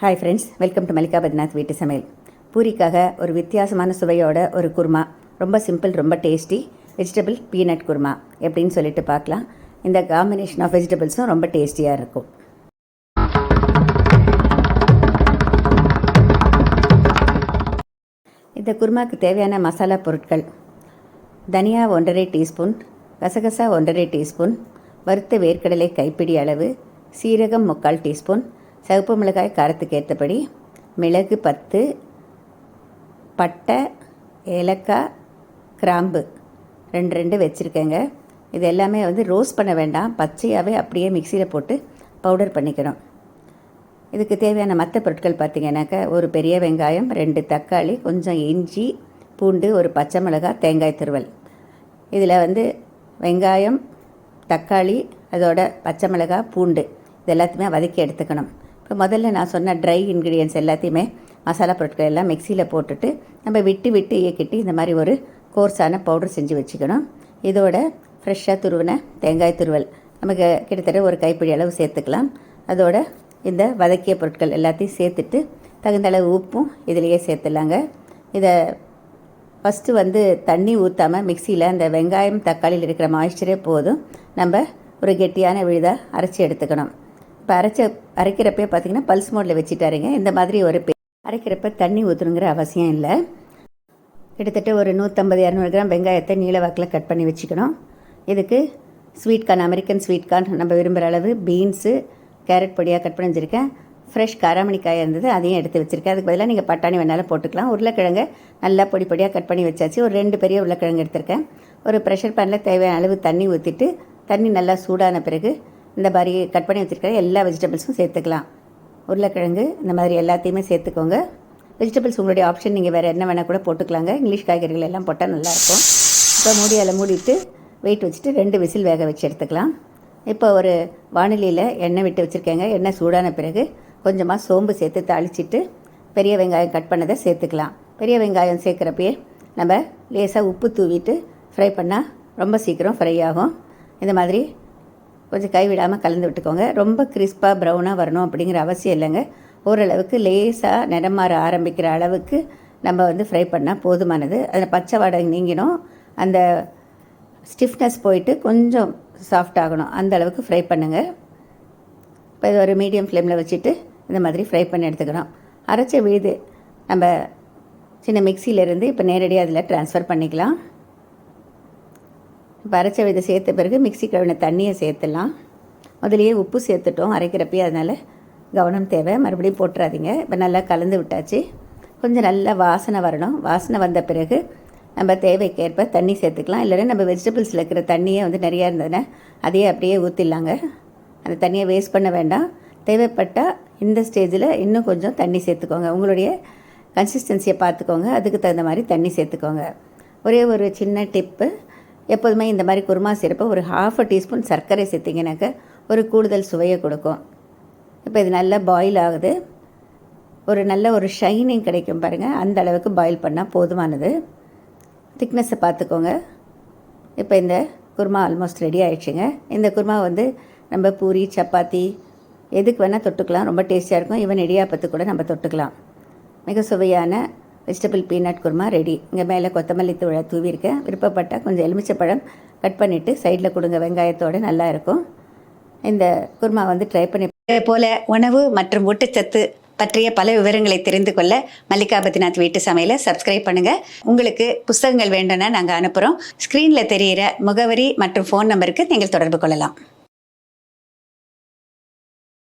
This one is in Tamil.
Hi friends welcome to Mallika Badrinath வீட்டு சமையல் பூரிக்காக ஒரு வித்தியாசமான சுவையோட ஒரு குருமா. ரொம்ப சிம்பிள் ரொம்ப டேஸ்டி வெஜிடபிள் பீனட் குருமா எப்படின்னு சொல்லிட்டு பார்க்கலாம். இந்த காம்பினேஷன் ஆஃப் வெஜிடபிள்ஸும் ரொம்ப டேஸ்டியாக இருக்கும். இந்த குருமாக்கு தேவையான மசாலா பொருட்கள். தனியா ஒன்றரை டீஸ்பூன் கசகசா ஒன்றரை டீஸ்பூன் வறுத்த வேர்க்கடலை கைப்பிடி அளவு சீரகம் முக்கால் டீஸ்பூன் சிவப்பு மிளகாய் காரத்துக்கு ஏற்றபடி மிளகு பத்து பட்டை ஏலக்காய் கிராம்பு. ரெண்டு ரெண்டு வச்சுருக்கேங்க. இது எல்லாமே வந்து ரோஸ்ட் பண்ண வேண்டாம். பச்சையாகவே அப்படியே மிக்சியில் போட்டு பவுடர் பண்ணிக்கணும் இதுக்கு தேவையான மற்ற பொருட்கள் பார்த்தீங்கன்னாக்கா ஒரு பெரிய வெங்காயம் ரெண்டு தக்காளி கொஞ்சம் இஞ்சி பூண்டு ஒரு பச்சை மிளகாய் தேங்காய் துருவல். இதில் வந்து வெங்காயம் தக்காளி அதோட பச்சை மிளகாய் பூண்டு. இது எல்லாத்தையுமே வதக்கி எடுத்துக்கணும். இப்போ முதல்ல நான் சொன்ன ட்ரை இன்க்ரீடியன்ஸ் எல்லாத்தையுமே மசாலா பொருட்கள் எல்லாம் மிக்சியில் போட்டுட்டு நம்ம விட்டு விட்டு இயக்கிட்டு இந்த மாதிரி ஒரு கோர்ஸான பவுடர் செஞ்சு வச்சுக்கணும். இதோட ஃப்ரெஷ்ஷாக துருவின தேங்காய் துருவல். நமக்கு கிட்டத்தட்ட ஒரு கைப்பிடி அளவு சேர்த்துக்கலாம். அதோட இந்த வதக்கிய பொருட்கள் எல்லாத்தையும் சேர்த்துட்டு தகுந்த அளவு உப்பும் இதிலேயே சேர்த்துலாங்க இதை ஃபஸ்ட்டு வந்து தண்ணி ஊற்றாமல் மிக்சியில் அந்த வெங்காயம் தக்காளியில் இருக்கிற மாய்ச்சரே போதும். நம்ம ஒரு கெட்டியான விழுதாக அரைச்சி எடுத்துக்கணும். இப்போ அரைச்ச அரைக்கிறப்பே பார்த்திங்கன்னா பல்ஸ் மோடில் வச்சுட்டாருங்க. இந்த மாதிரி ஒரு அரைக்கிறப்ப தண்ணி ஊற்றணுங்கிற அவசியம் இல்லை. கிட்டத்தட்ட ஒரு நூற்றம்பது இரநூறு கிராம் வெங்காயத்தை நீல வாக்கில் கட் பண்ணி வச்சுக்கணும். இதுக்கு sweet corn American sweet corn நம்ம விரும்புகிற அளவு பீன்ஸு கேரட் பொடியாக கட் பண்ணி வச்சுருக்கேன். ஃப்ரெஷ் காராமணிக்காய் இருந்தது அதையும் எடுத்து வச்சுருக்கேன். அதுக்கு பதிலாக நீங்கள் பட்டாணி வேணாலும் போட்டுக்கலாம். உருளைக்கிழங்கு நல்லா பொடி பொடியாக கட் பண்ணி வச்சாச்சு. ஒரு ரெண்டு பெரிய உருளைக்கிழங்கு எடுத்திருக்கேன். ஒரு ப்ரெஷர் பேனில் தேவையான அளவு தண்ணி ஊற்றிட்டு தண்ணி நல்லா சூடான பிறகு இந்த மாதிரி கட் பண்ணி வச்சுருக்கிற எல்லா வெஜிடபிள்ஸும் சேர்த்துக்கலாம். உருளைக்கிழங்கு இந்த மாதிரி எல்லாத்தையுமே சேர்த்துக்கோங்க. வெஜிடபிள்ஸ் உங்களுடைய ஆப்ஷன் நீங்கள் வேறு என்ன வேணால் கூட போட்டுக்கலாங்க. இங்கிலீஷ் காய்கறிகள் எல்லாம் போட்டால் நல்லாயிருக்கும் இப்போ மூடியால் மூடிட்டு வெயிட் வச்சுட்டு ரெண்டு விசில் வேக வச்சு எடுத்துக்கலாம். இப்போ ஒரு வானிலையில் எண்ணெய் விட்டு வச்சுருக்கேங்க. எண்ணெய் சூடான பிறகு கொஞ்சமாக சோம்பு சேர்த்து தாளிச்சிட்டு பெரிய வெங்காயம் கட் பண்ணதை சேர்த்துக்கலாம். பெரிய வெங்காயம் சேர்க்குறப்பயே நம்ம லேசாக உப்பு தூவிட்டு ஃப்ரை பண்ணால் ரொம்ப சீக்கிரம் ஃப்ரை ஆகும். இந்த மாதிரி கொஞ்சம் கைவிடாமல் கலந்து விட்டுக்கோங்க. ரொம்ப கிறிஸ்பாக ப்ரௌனாக வரணும் அப்படிங்கிற அவசியம் இல்லைங்க. ஓரளவுக்கு லேசாக நிறம் மாற ஆரம்பிக்கிற அளவுக்கு நம்ம வந்து ஃப்ரை பண்ணால் போதுமானது. அதில் பச்சை வாடகை நீங்கினோம் அந்த ஸ்டிஃப்னஸ் போயிட்டு கொஞ்சம் சாஃப்ட் ஆகணும். அந்த அளவுக்கு ஃப்ரை பண்ணுங்கள் இப்போ இது ஒரு மீடியம் ஃப்ளேமில் வச்சுட்டு இந்த மாதிரி ஃப்ரை பண்ணி எடுத்துக்கிறோம் அரைச்ச விழுது நம்ம சின்ன மிக்சியிலேருந்து இப்போ நேரடியாக அதில் ட்ரான்ஸ்ஃபர் பண்ணிக்கலாம். இப்போ அரைச்ச விதை சேர்த்த பிறகு மிக்சி கழுவின தண்ணியை சேர்த்துலாம் முதலியே உப்பு சேர்த்துட்டோம் அரைக்கிறப்பயே அதனால் கவனம் தேவை. மறுபடியும் போட்டுறாதீங்க. இப்போ நல்லா கலந்து விட்டாச்சு. கொஞ்சம் நல்லா வாசனை வரணும். வாசனை வந்த பிறகு நம்ம தேவைக்கேற்ப தண்ணி சேர்த்துக்கலாம். இல்லைன்னா நம்ம வெஜிடபிள்ஸில் இருக்கிற தண்ணியே வந்து நிறையா இருந்ததுன்னா அதையே அப்படியே ஊற்றிடலாங்க அந்த தண்ணியை வேஸ்ட் பண்ண வேண்டாம். தேவைப்பட்டால் இந்த ஸ்டேஜில் இன்னும் கொஞ்சம் தண்ணி சேர்த்துக்கோங்க. உங்களுடைய கன்சிஸ்டன்சியை பார்த்துக்கோங்க. அதுக்கு தகுந்த மாதிரி தண்ணி சேர்த்துக்கோங்க. ஒரே ஒரு சின்ன டிப்பு எப்போதுமே இந்த மாதிரி குருமா சிறப்பு ஒரு ஹாஃப் டீஸ்பூன் சர்க்கரை சேர்த்திங்கனாக்க ஒரு கூடுதல் சுவையை கொடுக்கும். இப்போ இது நல்லா பாயில் ஆகுது. ஒரு நல்ல ஒரு ஷைனிங் கிடைக்கும் பாருங்கள் அந்த அளவுக்கு பாயில் பண்ணால் போதுமானது. திக்னஸை பார்த்துக்கோங்க. இப்போ இந்த குருமா ஆல்மோஸ்ட் ரெடி ஆகிடுச்சிங்க இந்த குருமா வந்து நம்ம பூரி சப்பாத்தி எதுக்கு வேணால் தொட்டுக்கலாம். ரொம்ப டேஸ்டியாக இருக்கும். ஈவன் இடியாப்பத்து கூட நம்ம தொட்டுக்கலாம். மிக சுவையான வெஜிடபிள் பீனட் குருமா ரெடி இங்கே மேலே கொத்தமல்லி தூளை தூவியிருக்கேன். விருப்பப்பட்டால் கொஞ்சம் எலுமிச்சப்பழம் கட் பண்ணிவிட்டு சைடில் கொடுங்க. வெங்காயத்தோடு நல்லாயிருக்கும் இந்த குருமா வந்து ட்ரை பண்ணி இதே போல உணவு மற்றும் ஊட்டச்சத்து பற்றிய பல விவரங்களை தெரிந்து கொள்ள மல்லிகா பத்ரிநாத் வீட்டு சமையலை சப்ஸ்கிரைப் பண்ணுங்கள் உங்களுக்கு புஸ்தகங்கள் வேண்டும்னா நாங்கள் அனுப்புகிறோம் ஸ்க்ரீனில் தெரிகிற முகவரி மற்றும் ஃபோன் நம்பருக்கு நீங்கள் தொடர்பு கொள்ளலாம்.